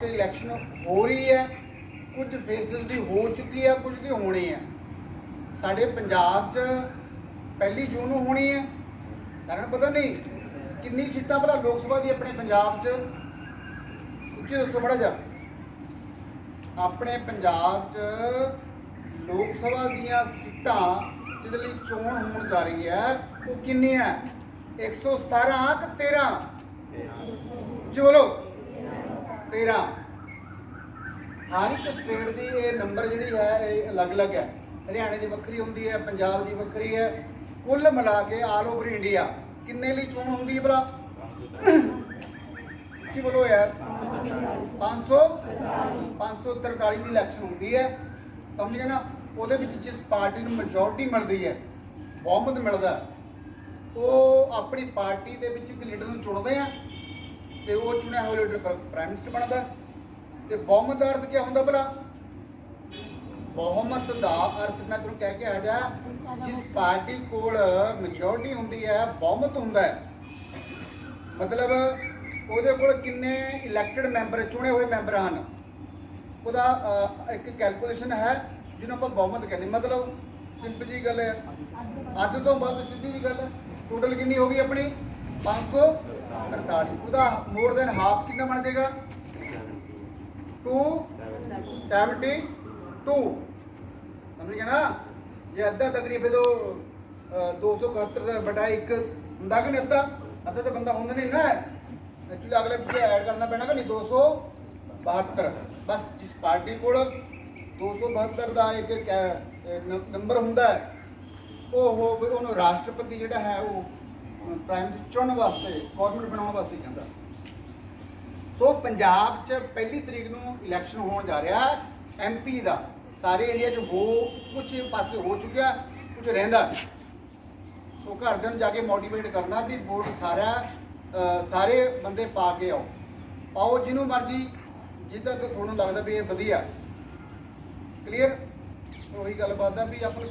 Election ਹੋ ਰਹੀ ਹੈ, ਕੁਝ ਫੇਸਿਸ ਦੀ ਹੋ ਚੁੱਕੀ ਹੈ, ਕੁਝ ਦੀ ਹੋਣੀ ਹੈ। ਸਾਡੇ ਪੰਜਾਬ 'ਚ ਪਹਿਲੀ ਜੂਨ ਨੂੰ ਹੋਣੀ ਹੈ। ਸਾਰਿਆਂ ਨੂੰ ਪਤਾ ਨਹੀਂ ਕਿੰਨੀ ਸੀਟਾਂ ਭਲਾ ਲੋਕ ਸਭਾ ਦੀ ਆਪਣੇ ਪੰਜਾਬ 'ਚ। ਉੱਚੀ ਦੱਸੋ ਮੜਾ ਜਾ ਆਪਣੇ ਪੰਜਾਬ 'ਚ ਲੋਕ ਸਭਾ ਦੀਆਂ ਸੀਟਾਂ ਜਿਹਦੇ ਲਈ ਚੋਣ ਹੋਣ ਜਾ ਰਹੀ ਹੈ, ਉਹ ਕਿੰਨੀ ਕਿੰਨੀਆਂ 117 ਕਿ 13 ਜੀ ਬੋਲੋ। 13 ਹਰ ਇੱਕ ਸਟੇਟ ਦੀ ਇਹ ਨੰਬਰ ਜਿਹੜੀ ਹੈ, ਇਹ ਅਲੱਗ-ਅਲੱਗ ਹੈ। ਹਰਿਆਣੇ ਦੀ ਵੱਖਰੀ ਹੁੰਦੀ ਹੈ, ਪੰਜਾਬ ਦੀ ਵੱਖਰੀ ਹੈ। ਕੁੱਲ ਮਿਲਾ ਕੇ ਆਲ ਓਵਰ ਇੰਡੀਆ ਕਿੰਨੇ ਲਈ ਚੋਣ ਹੁੰਦੀ ਹੈ ਭਲਾ? ਜੀ ਬੋਲੋ ਯਾਰ। 500 543 ਦੀ ਇਲੈਕਸ਼ਨ ਹੁੰਦੀ ਹੈ। ਸਮਝ ਗਏ ਨਾ? ਉਹਦੇ ਵਿੱਚ ਜਿਸ ਪਾਰਟੀ ਨੂੰ ਮੈਜੋਰਟੀ ਮਿਲਦੀ ਹੈ, ਬਹੁਮਤ ਮਿਲਦਾ, ਉਹ ਆਪਣੀ ਪਾਰਟੀ ਦੇ ਵਿੱਚ ਇੱਕ ਲੀਡਰ ਨੂੰ ਚੁਣਦੇ ਆ। ਤੇ ਉਹ ਚੁਣਿਆ ਹੋਇਆ ਲੀਡਰ ਪ੍ਰਾਈਮ ਮਿਨਿਸਟਰ ਬਣਦਾ। ਤੇ ਬਹੁਮਤ ਦਾ ਅਰਥ ਕੀ ਹੁੰਦਾ ਭਲਾ? ਬਹੁਮਤ ਦਾ ਅਰਥ ਮੈਂ ਤੁਹਾਨੂੰ ਕਹਿ ਕੇ ਹਟਿਆ, ਜਿਸ ਪਾਰਟੀ ਕੋਲ ਮੈਜੋਰਟੀ ਹੁੰਦੀ ਹੈ, ਬਹੁਮਤ ਹੁੰਦਾ ਹੈ। ਮਤਲਬ ਉਹਦੇ ਕੋਲ ਕਿੰਨੇ ਇਲੈਕਟਡ ਮੈਂਬਰ ਚੁਣੇ ਹੋਏ ਮੈਂਬਰ ਹਨ? ਉਹਦਾ ਇੱਕ ਕੈਲਕੂਲੇਸ਼ਨ ਹੈ, ਜਿਹਨੂੰ ਆਪਾਂ ਬਹੁਮਤ ਕਹਿੰਦੇ ਮਤਲਬ ਸਿੰਪਲ ਜੀ ਗੱਲ ਹੈ। ਅੱਧ ਤੋਂ ਵੱਧ ਸਿੱਧੀ ਜੀ ਗੱਲ ਟੋਟਲ ਕਿੰਨੀ ਹੋ ਗਈ ਆਪਣੀ? 548 ਉਹਦਾ ਮੋਰ ਦੈਨ ਹਾਫ ਕਿੰਨਾ ਬਣ ਜਾਏਗਾ? 272 ਸਮਝ ਗਿਆ ਨਾ? ਜੇ ਅੱਧਾ ਤਕਰੀਬਨ ਤੋਂ ਅਹ, 271 ਦਾ ਬਟਾ ਇੱਕ ਹੁੰਦਾ ਕਿ ਨਹੀਂ ਅੱਧਾ? ਅੱਧਾ ਤਾਂ ਬੰਦਾ ਹੁੰਦਾ ਨਹੀਂ ਨਾ। ਐਕਚੁਅਲੀ ਅਗਲੇ ਪਿੱਛੇ ਐਡ ਕਰਨਾ ਪੈਣਾ ਕਿ ਨਹੀਂ? 272 ਬਸ ਜਿਸ ਪਾਰਟੀ ਕੋਲ 272 ਦਾ ਇੱਕ ਨੰਬਰ ਹੁੰਦਾ ਹੈ ਉਹ ਉਹਨੂੰ ਰਾਸ਼ਟਰਪਤੀ ਜਿਹੜਾ ਹੈ ਉਹ ਪ੍ਰਾਈਮ ਚੁਣਨ ਵਾਸਤੇ ਗਵਰਨਮੈਂਟ ਬਣਾਉਣ ਵਾਸਤੇ ਕਹਿੰਦਾ। ਸੋ ਪੰਜਾਬ 'ਚ ਪਹਿਲੀ ਤਰੀਕ ਨੂੰ ਇਲੈਕਸ਼ਨ ਹੋਣ ਜਾ ਰਿਹਾ ਹੈ। ਐਮਪੀ ਦਾ, ਸਾਰੇ ਇੰਡੀਆ 'ਚ ਹੋ ਕੁਝ ਪਾਸੇ ਹੋ ਚੁੱਕਿਆ ਕੁਝ ਰਹਿੰਦਾ ਸੋ ਘਰਦਿਆਂ ਨੂੰ ਜਾ ਕੇ ਮੋਟੀਵੇਟ ਕਰਨਾ ਵੀ ਵੋਟ ਸਾਰਾ ਸਾਰੇ ਬੰਦੇ ਪਾ ਕੇ ਆਓ। ਪਾਓ ਜਿਹਨੂੰ ਮਰਜ਼ੀ ਜਿੱਦਾਂ ਕਿ ਤੁਹਾਨੂੰ ਲੱਗਦਾ ਵੀ ਇਹ ਵਧੀਆ। ਕਲੀਅਰ ਉਹੀ ਗੱਲਬਾਤ ਆ ਵੀ ਆਪਾਂ